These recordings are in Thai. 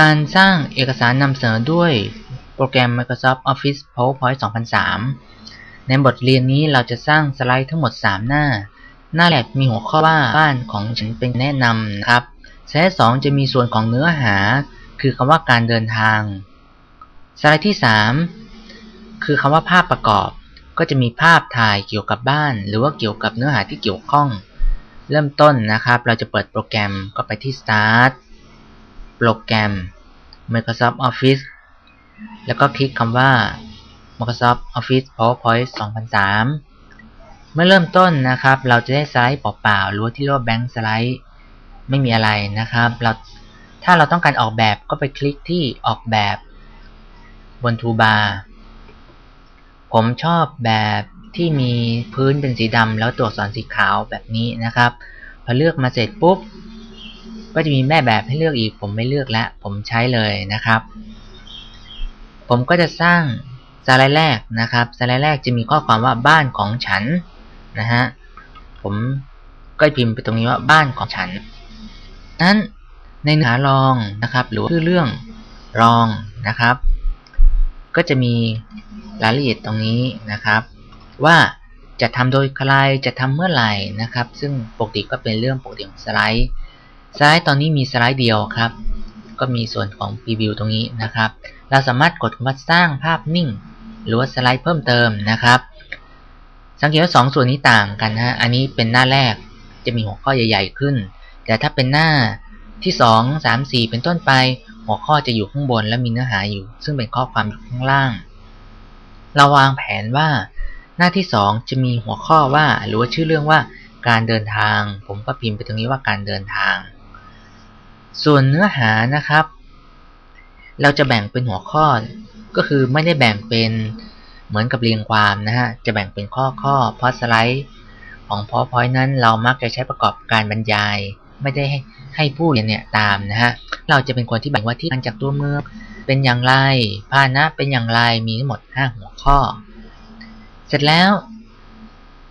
การสร้างเอกสารนำเสนอด้วยโปรแกรม Microsoft Office PowerPoint 2003 ในบทเรียนนี้เราจะสร้างสไลด์ทั้งหมด 3 หน้า หน้าแรกมีหัวข้อว่าบ้านของฉันเป็นแนะนำนะครับสไลด์สองจะมีส่วนของเนื้อหา คือคำว่าการเดินทาง สไลด์ที่ 3 คือคำว่าภาพประกอบ ก็จะมีภาพถ่ายเกี่ยวกับบ้าน หรือว่าเกี่ยวกับเนื้อหาที่เกี่ยวข้อง เริ่มต้นนะครับ เราจะเปิดโปรแกรมก็ไปที่ Start รแกรม Microsoft Office แล้วก็คลิกคำว่า Microsoft Office PowerPoint 2003 เมื่อเริ่มต้นนะครับ เราจะได้สไลด์เปล่าๆหรือว่าที่เรียกว่า blank slide ไม่มีอะไรนะครับ เราถ้าเราต้องการออกแบบก็ไปคลิกที่ออกแบบบนทูบาร์ผมชอบแบบที่มีพื้นเป็นสีดำแล้วตัวอักษรสีขาวแบบนี้นะครับ พอเลือกมาเสร็จปุ๊บ ก็จะมีแม่แบบให้เลือกอีก ผมไม่เลือกแล้ว ผมใช้เลยนะครับ ผมก็จะสร้างสไลด์แรกนะครับสไลด์แรกจะมีข้อความว่าบ้านของฉันนะฮะผมก็พิมพ์ไปตรงนี้ว่าบ้านของฉัน นั้นในเนื้อหารองนะครับหรือชื่อเรื่องรองนะครับ ก็จะมีรายละเอียดตรงนี้นะครับ ว่าจะทำโดยใครจะทำเมื่อไหร่นะครับ ซึ่งปกติก็เป็นเรื่องปกติของสไลด์ สไลด์ตอนนี้มีสไลด์เดียวครับ ก็มีส่วนของพรีวิวตรงนี้นะครับ เราสามารถกดคำว่าสร้างภาพนิ่ง หรือว่าสไลด์เพิ่มเติมนะครับ สังเกตว่าสองส่วนนี้ต่างกันนะอันนี้เป็นหน้าแรกจะมีหัวข้อใหญ่ ๆ ขึ้น แต่ถ้าเป็นหน้าที่ 2 3 4 เป็นต้นไป หัวข้อจะอยู่ข้างบนและมีเนื้อหาอยู่ ซึ่งเป็นข้อความอยู่ข้างล่าง เราวางแผนว่าหน้าที่ 2 จะมีหัวข้อว่า หรือว่าชื่อเรื่องว่าการเดินทาง ผมก็พิมพ์ไปตรงนี้ว่าการเดินทาง ส่วนเนื้อหานะครับ เราจะแบ่งเป็นหัวข้อ ก็คือไม่ได้แบ่งเป็นเหมือนกับเรียงความนะฮะ จะแบ่งเป็นข้อข้อเพราะสไลด์ของ PowerPoint นั้นเรามักจะใช้ประกอบการบรรยาย ไม่ได้ให้ให้ผู้เรียนเนี่ยตามนะฮะ เราจะเป็นคนที่แบ่งว่าที่มาจากตัวเมืองเป็นอย่างไรพานะเป็นอย่างไรมีทั้งหมด 5 หัวข้อ เสร็จแล้ว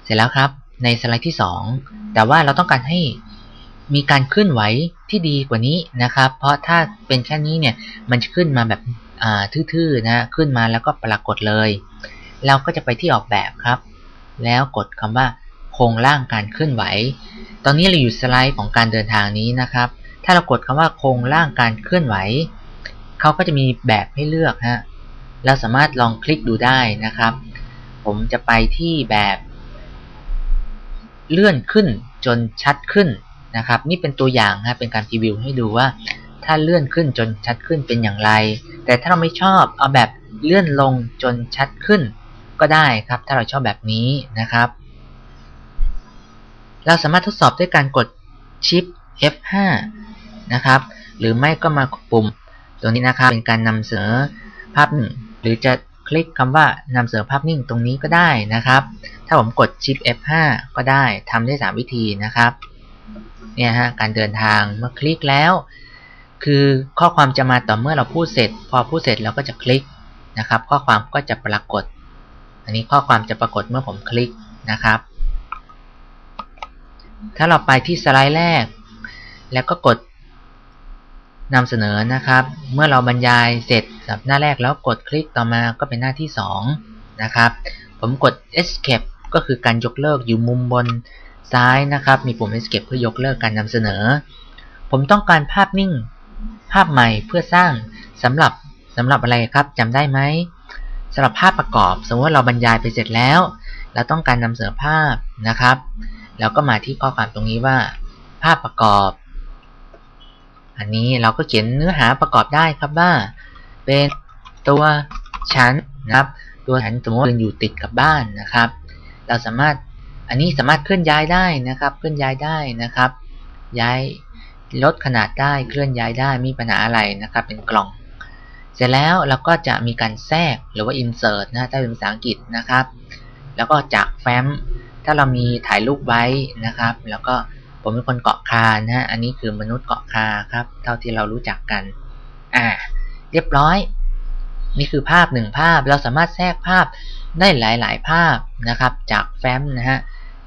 เสร็จแล้วครับในสไลด์ที่ 2 แต่ว่าเราต้องการให้ มีการเคลื่อนไหวที่ดีกว่านี้นะครับ เพราะถ้าเป็นแค่นี้เนี่ยมันจะขึ้นมาแบบทื่อๆนะขึ้นมาแล้วก็ปรากฏเลย เราก็จะไปที่ออกแบบครับ แล้วกดคำว่าโครงร่างการเคลื่อนไหว ตอนนี้เราอยู่สไลด์ของการเดินทางนี้นะครับ ถ้าเรากดคำว่าโครงร่างการเคลื่อนไหวเขาก็จะมีแบบให้เลือกฮะเราสามารถลองคลิกดูได้นะครับ ผมจะไปที่แบบ เลื่อนขึ้นจนชัดขึ้น นะครับ นี่เป็นตัวอย่างฮะเป็นการพรีวิวให้ดูว่า ถ้าเลื่อนขึ้นจนชัดขึ้นเป็นอย่างไร แต่ถ้าเราไม่ชอบเอาแบบเลื่อนลงจนชัดขึ้น ก็ได้ครับ ถ้าเราชอบแบบนี้นะครับ เราสามารถทดสอบด้วยการกดชิป F5 นะครับ หรือไม่ก็มาปุ่มตรงนี้นะครับเป็นการนำเสนอภาพหนึ่งหรือจะคลิกคำว่านำเสนอภาพนิ่งตรงนี้ก็ได้นะครับ ถ้าผมกดชิป F5 ก็ได้ทำได้ 3 วิธีนะครับ เนี่ยฮะการเดินทางเมื่อคลิกแล้ว คือข้อความจะมาต่อเมื่อเราพูดเสร็จ พอพูดเสร็จเราก็จะคลิกนะครับ ข้อความก็จะปรากฏ อันนี้ข้อความจะปรากฏเมื่อผมคลิกนะครับ ถ้าเราไปที่สไลด์แรก แล้วก็กดนำเสนอนะครับ เมื่อเราบรรยายเสร็จสับหน้าแรกแล้วกดคลิกต่อมาก็เป็นหน้าที่ 2 นะครับ ผมกด escape ก็คือการยกเลิกอยู่มุมบน ซ้ายนะครับ มีปุ่ม escape เพื่อยกเลิกการนำเสนอ ผมต้องการภาพนิ่ง ภาพใหม่เพื่อสร้างสำหรับสำหรับอะไรครับจำได้ไหมสำหรับภาพประกอบ สมมติว่าเราบรรยายไปเสร็จแล้ว เราต้องการนำเสนอภาพนะครับแล้วก็มาที่ข้อความตรงนี้ว่า ภาพประกอบ อันนี้เราก็เขียนเนื้อหาประกอบได้ครับว่า เป็นตัวชั้นนะครับ ตัวชั้นสมมติอยู่ติดกับบ้านนะครับ เราสามารถ อันนี้สามารถเคลื่อนย้ายได้นะครับ เคลื่อนย้ายได้นะครับ ย้ายลดขนาดได้เคลื่อนย้ายได้มีปัญหาอะไรนะครับ เป็นกล่อง เสร็จแล้วเราก็จะมีการแทรกหรือว่า insert นะถ้าเป็นภาษาอังกฤษนะครับ แล้วก็จากแฟ้มถ้าเรามีถ่ายรูปไว้นะครับ แล้วก็ผมเป็นคนเกาะคานะฮะอันนี้คือมนุษย์เกาะคาครับ เท่าที่เรารู้จักกันอ่าเรียบร้อย นี่คือภาพหนึ่งภาพเราสามารถแทรกภาพ ได้หลายๆ ภาพนะครับ จากแฟ้มนะฮะ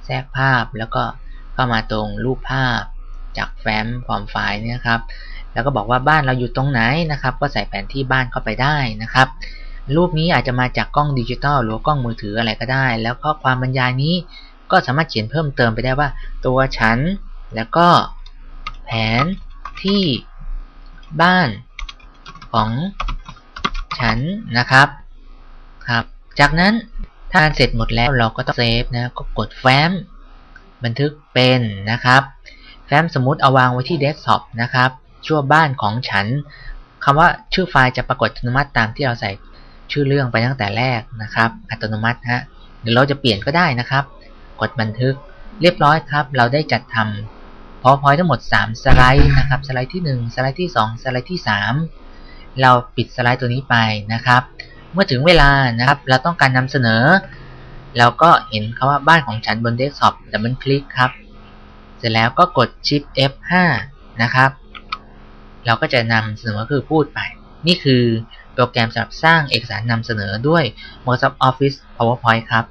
แทรกภาพแล้วก็เข้ามาตรงรูปภาพ จากแฟ้มความไฟล์นี่ครับ แล้วก็บอกว่าบ้านเราอยู่ตรงไหนนะครับ ก็ใส่แผนที่บ้านเข้าไปได้นะครับ รูปนี้อาจจะมาจากกล้องดิจิตอลหรือกล้องมือถืออะไรก็ได้ แล้วก็ความบรรยายนี้ก็สามารถเขียนเพิ่มเติมไปได้ว่า ตัวฉัน แล้วก็แผนที่บ้านของฉันนะครับครับ จากนั้นถ้าเสร็จหมดแล้วเราก็ต้องเซฟนะก็กดแฟ้ม บันทึกเป็นนะครับ แฟ้มสมมุติเอาวางไว้ที่เดสก์ท็อปนะครับ ชั่วบ้านของฉันคำว่าชื่อไฟล์จะปรากฏอัตโนมัติตามที่เราใส่ชื่อเรื่องไปตั้งแต่แรกนะครับ อัตโนมัติฮะหรือเราจะเปลี่ยนก็ได้นะครับ กดบันทึกเรียบร้อยครับ เราได้จัดทำ PowerPoint ทั้งหมด 3 สไลด์นะครับ สไลด์ที่ 1 สไลด์ที่ 2 สไลด์ที่ 3 เราปิดสไลด์ตัวนี้ไปนะครับ เมื่อถึงเวลานะครับ เราต้องการนำเสนอ เราก็เห็นคาว่าบ้านของฉันบนเดสก์ท็อปดับเบิลคลิกครับ เสร็จแล้วก็กด Shift F5 นะครับ เราก็จะนำเสนอคือพูดไป นี่คือโปรแกรมสำหรับสร้างเอกสารนำเสนอด้วย Microsoft Office PowerPoint ครับ